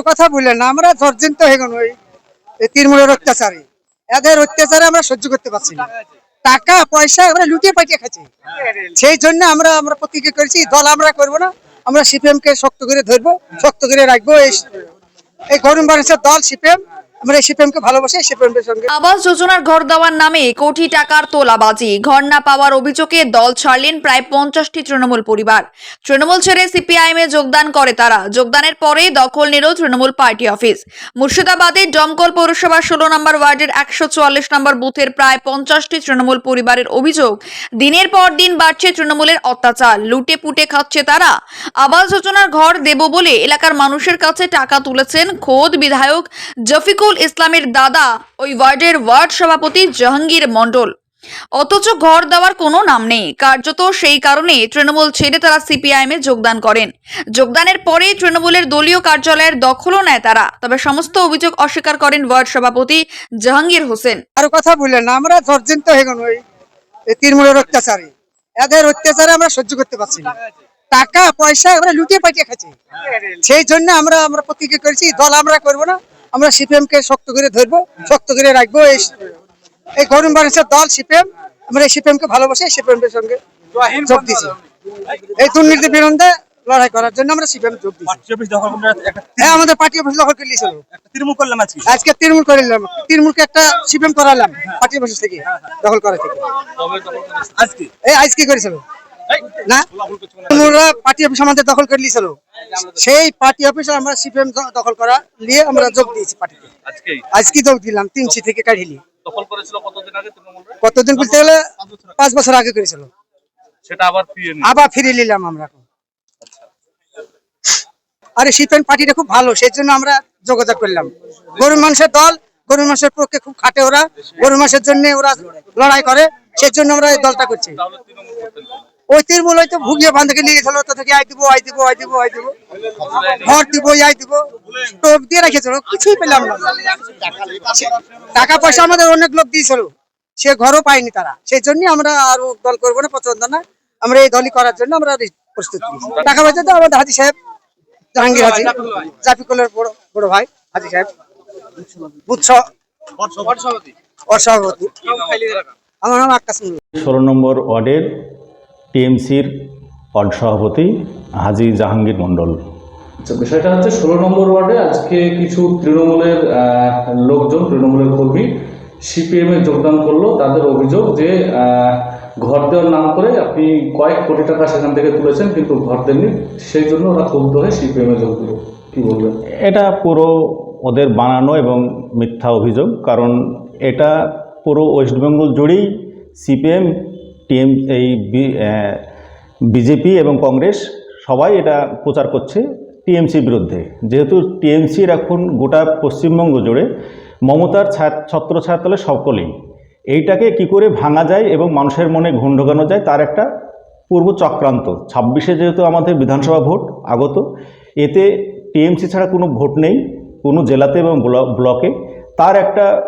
কারও কথা বললেন না, আমরা জর্জিন্ত হয়ে গেল ওই তৃণমূলের অত্যাচারে। এদের অত্যাচারে আমরা সহ্য করতে পারছি না। টাকা, পয়সা আমরা লুটিয়ে পাটিয়ে খাচ্ছি। সেই জন্য আমরা আমরা প্রতিজ্ঞা করেছি, দল আমরা করব না, আমরা সিপিএম কে শক্ত করে ধরবো, শক্ত করে রাখব। এই এই গরম মানুষের দল, সিপিএম আবাস যোজনার ঘর দেওয়ার নামে কোটি টাকার তোলাবাজি, ঘর না পাওয়ার অভিযোগে দল ছাড়লেন প্রায় পঞ্চাশটি তৃণমূল পরিবার। তৃণমূল ছেড়ে সিপিআইএম এ যোগদান করে তারা। যোগদানের পরে দখল নিল তৃণমূল পার্টি অফিস। মুর্শিদাবাদের পৌরসভা ষোলো নম্বর ওয়ার্ডের একশো চুয়াল্লিশ নম্বর বুথের প্রায় পঞ্চাশটি তৃণমূল পরিবারের অভিযোগ, দিনের পর দিন বাড়ছে তৃণমূলের অত্যাচার। লুটে পুটে খাচ্ছে তারা। আবাস যোজনার ঘর দেব বলে এলাকার মানুষের কাছে টাকা তুলেছেন খোদ বিধায়ক জফিকুল ইসলামের দাদা, ওই ওয়ার্ডের ওয়ার্ড সভাপতি জাহাঙ্গীর মণ্ডল। অথচ ঘর দেওয়ার কোনো নাম নেই। কার্যত সেই কারণে তৃণমূল ছেড়ে তারা সিপিআইএম যোগদান করেন। যোগদানের পরে তৃণমূলের দলীয় কার্যালয়ের দখলও নেয় তারা। তবে সমস্ত অভিযোগ অস্বীকার করেন ওয়ার্ড সভাপতি জাহাঙ্গীর হোসেন। কারও কথা বললেন আমরা জর্জিন তো হেগন ওই এই তৃণমূলের অত্যাচারে। এদের অত্যাচারে আমরা সহ্য করতে পারছি না। টাকা, পয়সা আমরা লুটিয়ে পাঠিয়ে খাচ্ছি। সেই জন্য আমরা আমরা প্রতিজ্ঞা করেছি, দল আমরা করব না। আমরা সিপিএম কে শক্ত করে ধরবো শক্ত করে রাখব। এই এই গরম মানুষের দল সিপিএম আমরা এই সিপিএম কে ভালোবাসি সিপিএম এর সঙ্গে যোগ দিয়েছি। এই দুর্নীতি বিরুদ্ধে লড়াই করার জন্য আমরা সিপিএম যোগ দিয়েছি। হ্যাঁ আমাদের পার্টি অফিস দখল করে নিয়েছিল। তৃণমূল করলাম আজকে। আজকে তৃণমূল করে নিলাম। তৃণমূলকে একটা সিপিএম করালাম পার্টি অফিস থেকে দখল করা থেকে। আজকে? এই আজ কি করেছিল? না? তৃণমূলরা পার্টি অফিস আমাদের দখল করে নিয়েছিল। সেই পার্টি অফিস আমরা সিপিএম দখল করা নিয়ে আমরা যোগ দিয়েছি পার্টিতে আজকেই? আজকে যোগ দিলাম তিনশি থেকে কতদিন বলতে গেলে পাঁচ বছর আগে করেছিল। সেটা আবার আবার ফিরে নিলাম আমরা আরে সিপিএম পার্টিটা খুব ভালো সেই জন্য আমরা যোগাযোগ করলাম। গরিব মানুষের দল গরিব মানুষের পক্ষে খুব খাটে ওরা। গরিব মানুষের জন্য ওরা লড়াই করে সেই জন্য আমরা এই দলটা করছি। ওই তৃণমূল হয়তো ভুগিয়ে বান্ধকে নিয়ে গেছিল তো থেকে আই দিব আই দিব আই দিব আই দিব। ঘর দিব আই দিব। টোপ দিয়ে রেখেছিল কিছুই পেলাম না। টাকা পয়সা আমাদের অনেক লোক দিয়েছিল সে ঘরও পায়নি তারা। সেই জন্য আমরা আরও দল করব না পছন্দ না আমরা এই দলই করার জন্য আমরা প্রস্তুত। টাকা পয়সা তো আমাদের হাজি সাহেব জাহাঙ্গীর হাজি জাফিকুলের বড় বড় ভাই হাজি সাহেব। বুথ অসভাপতি আমার নাম আকাশ ষোলো নম্বর ওয়ার্ডের টিএমসির ওয়ার্ড সভাপতি হাজি জাহাঙ্গীর মণ্ডল। আচ্ছা বিষয়টা হচ্ছে ষোলো নম্বর ওয়ার্ডে আজকে কিছু তৃণমূলের লোকজন তৃণমূলের কর্মী সিপিএম এ যোগদান করল। তাদের অভিযোগ যে ঘর দেওয়ার নাম করে আপনি কয়েক কোটি টাকা সেখান থেকে তুলেছেন কিন্তু ঘর দেননি। সেই জন্য ওরা ক্ষুব্ধ হয়ে সিপিএম এ যোগ দিল। কি বলবেন? এটা পুরো ওদের বানানো এবং মিথ্যা অভিযোগ কারণ এটা পুরো ওয়েস্ট বেঙ্গল জুড়েই সিপিএম টিএম, এই বিজেপি এবং কংগ্রেস সবাই এটা প্রচার করছে টিএমসির বিরুদ্ধে। যেহেতু টিএমসির এখন গোটা পশ্চিমবঙ্গ জুড়ে মমতার ছত্র ছায়াতলে সকলেই এইটাকে কি করে ভাঙা যায় এবং মানুষের মনে ঘুণ ঢোকানো যায় তার একটা পূর্ব চক্রান্ত। ছাব্বিশে যেহেতু আমাদের বিধানসভা ভোট আগত, এতে টিএমসি ছাড়া কোনো ভোট নেই, কোনো জেলাতে এবং ব্ল- ব্লকে। তার একটা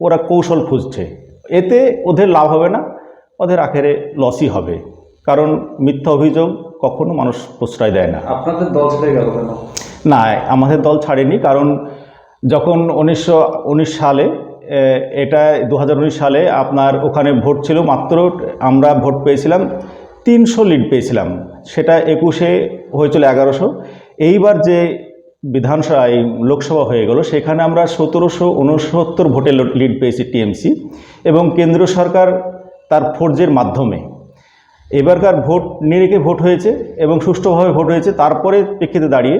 ওরা কৌশল খুঁজছে। এতে ওদের লাভ হবে না। ওদের আখেরে লসই হবে। কারণ মিথ্যা অভিযোগ কখনো মানুষ প্রশ্রয় দেয় না। আপনাদের দল ছেড়ে গেল কেন? না আমাদের দল ছাড়েনি কারণ যখন উনিশশো উনিশ সালে এটা দু হাজার উনিশ সালে আপনার ওখানে ভোট ছিল মাত্র আমরা ভোট পেয়েছিলাম তিনশো লিড পেয়েছিলাম। সেটা একুশে হয়েছিল এগারোশো। এইবার যে বিধানসভা এই লোকসভা হয়ে গেল সেখানে আমরা সতেরোশো উনসত্তর ভোটে লিড পেয়েছি টিএমসি। এবং কেন্দ্র সরকার তার ফোর্জের মাধ্যমে। এবারকার ভোট নিরিখে ভোট হয়েছে এবং সুষ্ঠুভাবে ভোট হয়েছে, তারপরে প্রেক্ষিতে দাঁড়িয়ে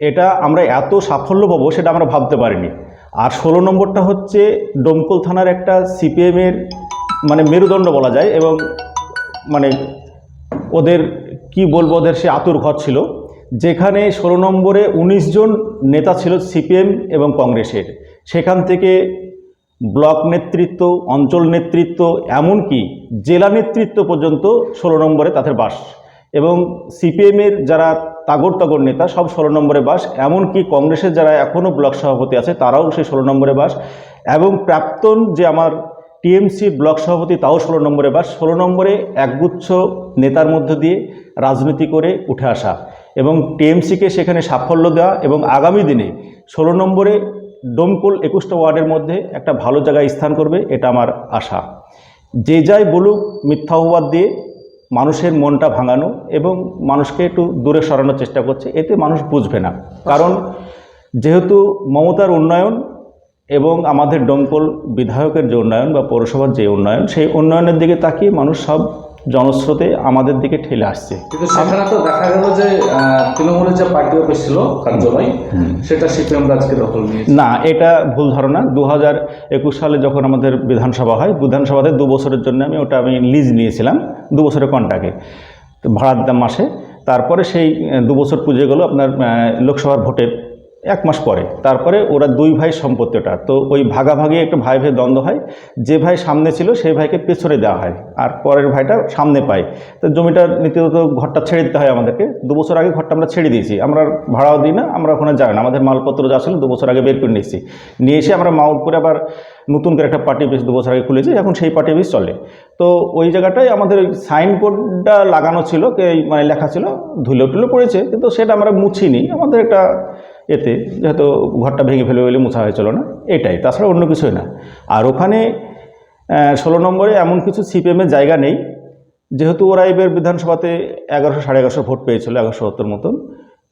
এটা আমরা এত সাফল্য পাবো সেটা আমরা ভাবতে পারিনি। আর ষোলো নম্বরটা হচ্ছে ডোমকল থানার একটা সিপিএমের মানে মেরুদণ্ড বলা যায় এবং মানে ওদের কি বলব, ওদের সে আতুর ঘর ছিল, যেখানে ষোলো নম্বরে ১৯ জন নেতা ছিল সিপিএম এবং কংগ্রেসের। সেখান থেকে ব্লক নেতৃত্ব, অঞ্চল নেতৃত্ব, এমনকি জেলা নেতৃত্ব পর্যন্ত ষোলো নম্বরে তাদের বাস। এবং সিপিএমের যারা তাগর তাগর নেতা, সব ষোলো নম্বরে বাস, এমনকি কংগ্রেসের যারা এখনও ব্লক সভাপতি আছে, তারাও সেই ষোলো নম্বরে বাস। এবং প্রাক্তন যে আমার টিএমসি ব্লক সভাপতি, তাও ষোলো নম্বরে বাস। ষোলো নম্বরে একগুচ্ছ নেতার মধ্য দিয়ে রাজনীতি করে উঠে আসা। এবং টিএমসিকে সেখানে সাফল্য দেওয়া এবং আগামী দিনে ষোলো নম্বরে ডোমকল একুশটা ওয়ার্ডের মধ্যে একটা ভালো জায়গায় স্থান করবে, এটা আমার আশা। যে যাই বলুক, মিথ্যা অপবাদ দিয়ে মানুষের মনটা ভাঙানো এবং মানুষকে একটু দূরে সরানোর চেষ্টা করছে, এতে মানুষ বুঝবে না। কারণ যেহেতু মমতার উন্নয়ন এবং আমাদের ডোমকল বিধায়কের যে উন্নয়ন বা পৌরসভার যে উন্নয়ন, সেই উন্নয়নের দিকে তাকিয়ে মানুষ সব জনস্রোতে আমাদের দিকে ঠেলে আসছে। কিন্তু সেখানে তো দেখা গেল যে তৃণমূলের যে পার্টি অফিস ছিল কার্যালয় সেটা সিপিএম আজকে দখল নিয়েছে। না এটা ভুল ধারণা। দু হাজার একুশ সালে যখন আমাদের বিধানসভা হয় বিধানসভাতে দু বছরের জন্য আমি ওটা আমি লিজ নিয়েছিলাম দু বছরের কন্টাকে ভাড়ার দাম মাসে। তারপরে সেই দু বছর পুজো গেল আপনার লোকসভার ভোটের। এক মাস পরে। তারপরে ওরা দুই ভাই সম্পত্তিটা। তো ওই ভাগাভাগি একটা ভাই ভাই দ্বন্দ্ব হয়। যে ভাই সামনে ছিল, সেই ভাইকে পেছনে দেওয়া হয়। আর পরের ভাইটা সামনে পায়। তো জমিটা নীতিগত ঘরটা ছেড়ে দিতে হয় আমাদেরকে। দু বছর আগে ঘরটা আমরা ছেড়ে দিয়েছি। আমরা ভাড়াও দিই না, আমরা ওখানে যাই না। আমাদের মালপত্র যা ছিল দু বছর আগে বের করে নিয়েছি। নিয়ে এসে আমরা মাউন্ট করে আবার নতুন করে একটা পার্টি অফিস দু বছর আগে খুলেছি। এখন সেই পার্টি অফিস চলে। তো ওই জায়গাটায় আমাদের ওই সাইনবোর্ডটা লাগানো ছিল মানে লেখা ছিল, ধুলো টুলো পড়েছে। কিন্তু সেটা আমরা মুছিনি। আমাদের একটা এতে যেহেতু ঘরটা ভেঙে ফেলে বলে মুছা হয়েছিল না, এটাই। তাছাড়া অন্য কিছুই না। আর ওখানে ষোলো নম্বরে এমন কিছু সিপিএমের জায়গা নেই, যেহেতু ওরা এবার বিধানসভাতে এগারোশো, সাড়ে এগারোশো ভোট পেয়েছিল, এগারোশো সত্তর মতন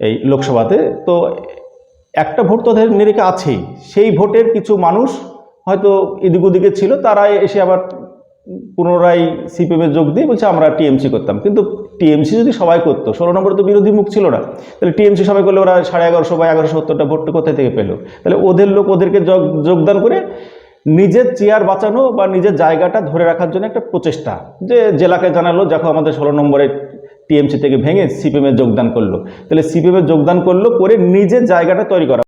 এই লোকসভাতে। তো একটা ভোট তো নিরিখে আছেই। সেই ভোটের কিছু মানুষ হয়তো এদিক ওদিকে ছিল, তারা এসে আবার পুনরায় সিপিএমে যোগ দিয়ে বলছে, আমরা টিএমসি করতাম। কিন্তু টিএমসি যদি সবাই করতো, ষোলো নম্বরে তো বিরোধী মুখ ছিল না, তাহলে টিএমসি সবাই করলে ওরা সাড়ে এগারোশো বা এগারোশো সত্তরটা ভোটটা কোথায় থেকে পেল? তাহলে ওদের লোক ওদেরকে যোগ- যোগদান করে নিজের চেয়ার বাঁচানো বা নিজের জায়গাটা ধরে রাখার জন্য একটা প্রচেষ্টা যে জেলাকে জানালো, দেখো আমাদের ষোলো নম্বরে টিএমসি থেকে ভেঙে সিপিএমে যোগদান করল। তাহলে সিপিএমে যোগদান করল করে নিজের জায়গাটা তৈরি করা।